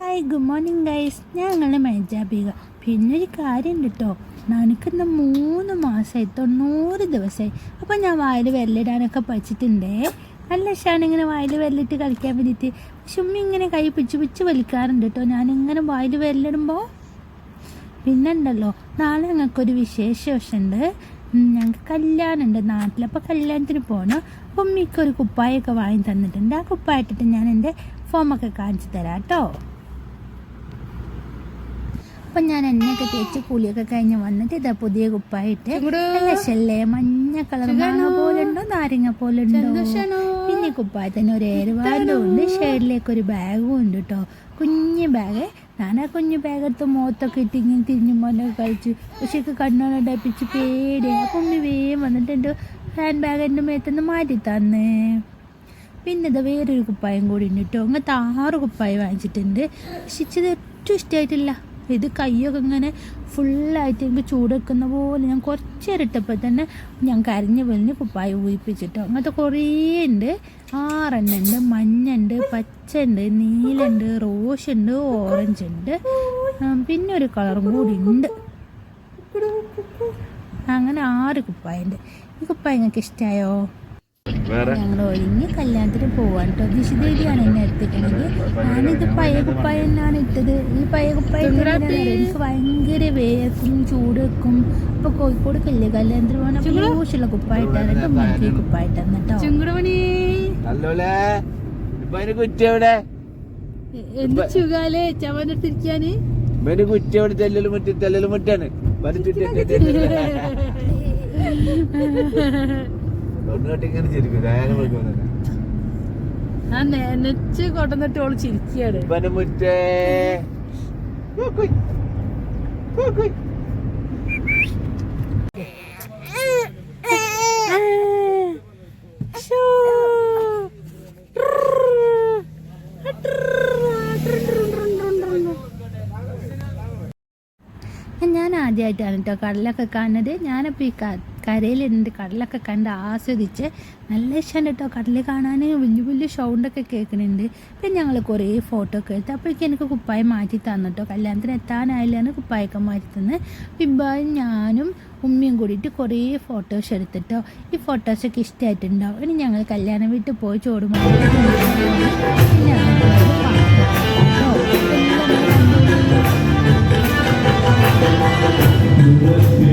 Hi good morning guys മൈജാബിക. പിന്നെ ഒരു കാര്യം കേട്ടോ എനിക്കിന്ന് മൂന്ന് മാസമായി തൊണ്ണൂറ് ദിവസമായി അപ്പോൾ ഞാൻ വായിൽ വെല്ലിടാനൊക്കെ പഠിച്ചിട്ടുണ്ടേ. നല്ല ഇഷ്ടമാണ് ഇങ്ങനെ വായിൽ വെല്ലിട്ട് കളിക്കാൻ വേണ്ടിയിട്ട്. പക്ഷെ ഇങ്ങനെ കൈ പിച്ച് പിച്ച് വലിക്കാറുണ്ട് കേട്ടോ ഞാനിങ്ങനെ വായിൽ വെല്ലിടുമ്പോൾ പിന്നെ ഉണ്ടല്ലോ നാളെ ഞങ്ങൾക്കൊരു വിശേഷ ദിവസമുണ്ട് ഞങ്ങൾക്ക് കല്യാണമുണ്ട് നാട്ടിലപ്പോൾ കല്യാണത്തിന് പോകണം അപ്പം ഉമ്മിക്കൊരു കുപ്പായൊക്കെ വാങ്ങി തന്നിട്ടുണ്ട്. ആ കുപ്പായിട്ടിട്ട് ഞാൻ എന്റെ ഫോമൊക്കെ കാണിച്ചു തരാം കേട്ടോ. അപ്പം ഞാൻ എന്നെയൊക്കെ തേച്ച് കുളിയൊക്കെ കഴിഞ്ഞ് വന്നിട്ട് ഇതാ പുതിയ കുപ്പായിട്ട് ശല്ലേ മഞ്ഞ കളർ മാങ്ങ പോലുണ്ടോ നാരങ്ങ പോലുണ്ടോ? പിന്നെ കുപ്പായത്തിന് ഒരു ഏറുവാലും ഉണ്ട് ഷെയ്ഡിലേക്ക് ഒരു ബാഗും ഉണ്ട് കേട്ടോ കുഞ്ഞ് ബാഗ്. ഞാൻ ആ കുഞ്ഞു ബാഗെടുത്ത് മുഖത്തൊക്കെ ഇട്ട് ഇങ്ങനെ തിരിഞ്ഞു മോനൊക്കെ കഴിച്ചു പക്ഷെ കണ്ണോടെ ഡപ്പിച്ച് പേടി. അപ്പം ഉമ്മി വേഗം വന്നിട്ട് എന്റെ ഹാൻഡ് ബാഗ് എന്റെ മേത്തുനിന്ന് മാറ്റി തന്നേ. പിന്നെ ഇത് വേറൊരു കുപ്പായം കൂടി ഉണ്ട് കേട്ടോ അങ്ങനത്തെ ആറ് കുപ്പായം വാങ്ങിച്ചിട്ടുണ്ട്. പക്ഷെ ഇത് ഏറ്റവും ഇഷ്ടമായിട്ടില്ല. ഇത് കൈയൊക്കെ ഇങ്ങനെ ഫുള്ളായിട്ട് എനിക്ക് ചൂടെക്കുന്ന പോലെ ഞാൻ കുറച്ച് ഇരട്ടപ്പോൾ തന്നെ ഞാൻ കരഞ്ഞ് വലിഞ്ഞ് കുപ്പായ ഊയിപ്പിച്ചിട്ടോ അങ്ങനത്തെ കുറേ ഉണ്ട്. മഞ്ഞ ഉണ്ട് മഞ്ഞുണ്ട് പച്ച ഉണ്ട് നീലുണ്ട് റോസ് ഉണ്ട് ഓറഞ്ച് ഉണ്ട് പിന്നെ ഒരു കളറും കൂടി ഉണ്ട്. അങ്ങനെ ആറ് കുപ്പായുണ്ട്. ഈ കുപ്പായ നിങ്ങൾക്ക് ഇഷ്ടമായോ ഞങ്ങൾ ഒഴിഞ്ഞ് കല്യാണത്തിന് പോവാൻ കേട്ടോ ദിശദേവിയാണ് എന്നെ എത്തിക്കണത് ഞാനിത് പഴയ കുപ്പായ തന്നെയാണ് ഇട്ടത്. ഈ പഴയ കുപ്പായ എനിക്ക് ഭയങ്കര ചൂട് വെക്കും. ഇപ്പൊ കോഴിക്കോട് കല്ല് കല്യാണത്തിന് പോകാൻ അപ്പോൾ കുപ്പായിട്ടാണ് കേട്ടോ എവിടെ? എന്ത് ചുകാലേ ചവനെടുത്തിരിക്കാന് ഇവന് കുറ്റി അവിടെ തെല്ലല് മുറ്റി തെല്ലല് മുറ്റാണ് ഇവന് ചുറ്റി ചിരിക്കും. ഞാൻ നെനച്ച് കൊണ്ടുവന്നിട്ട് ഓൾ ചിരിക്കുകയാണ് ഇവന് മുറ്റേ. ഞാൻ ആദ്യമായിട്ടാണ് കേട്ടോ കടലൊക്കെ കാണുന്നത്. ഞാനപ്പോൾ ഈ ക കരയിലിരുന്നിട്ട് കടലൊക്കെ കണ്ട് ആസ്വദിച്ച് നല്ല ഇഷ്ടം കേട്ടോ കടൽ കാണാൻ വലിയ വലിയ സൗണ്ടൊക്കെ കേൾക്കുന്നുണ്ട് പിന്നെ ഞങ്ങൾ കുറേ ഫോട്ടോ ഒക്കെ എടുത്ത് അപ്പോഴേക്കും എനിക്ക് കുപ്പായി മാറ്റി തന്നു കേട്ടോ കല്യാണത്തിന് എത്താനായില്ലാണ് കുപ്പായൊക്കെ മാറ്റി തന്ന്. പിബായും ഞാനും ഉമ്മയും കൂടിയിട്ട് കുറേ ഫോട്ടോസ് എടുത്തിട്ടോ ഈ ഫോട്ടോസൊക്കെ ഇഷ്ടമായിട്ടുണ്ടാവും. ഇനി ഞങ്ങൾ കല്യാണം വീട്ടിൽ പോയി ചോടുമ്പോൾ Thank you.